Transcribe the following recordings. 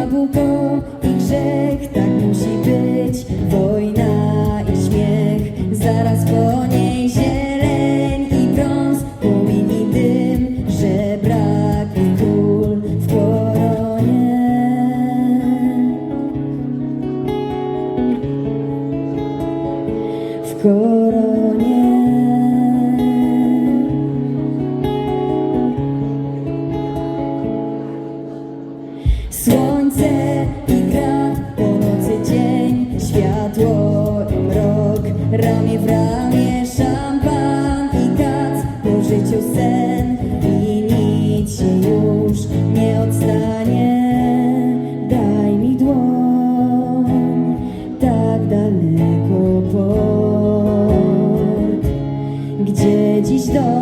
Jabłko i grzech, tak musi być. Wojna i śmiech, zaraz po niej zieleń i brąz, płomień i dym, żebrak i król w koronie. W koronie. Sen i nic się już nie odstanie. Daj mi dłoń, tak daleko port, gdzie dziś dom,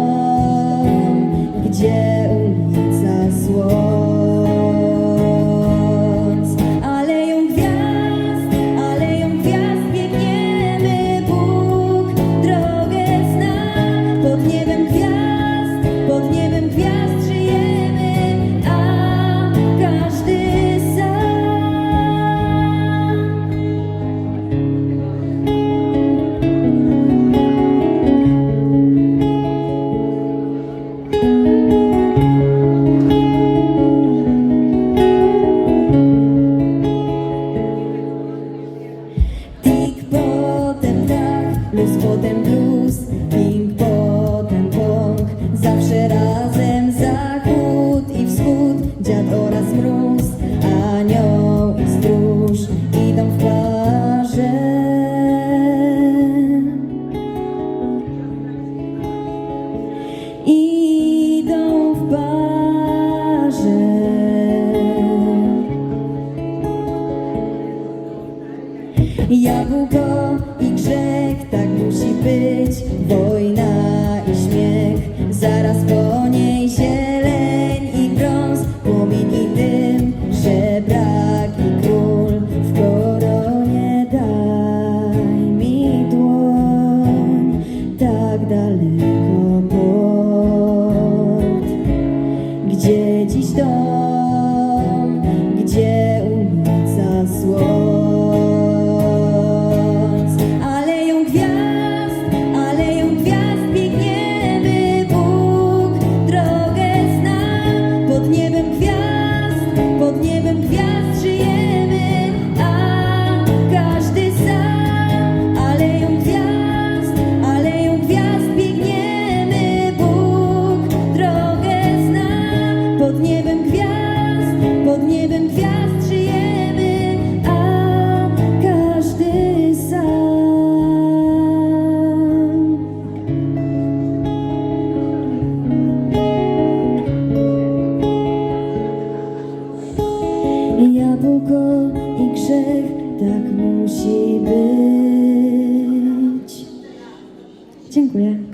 luz, potem blues, ping, potem pong, zawsze razem zachód i wschód, dziad oraz mróz, anioł i stróż idą w parze. Idą w parze. Jabłko grzech, tak musi być. Wojna grzech, tak musi być. Dziękuję.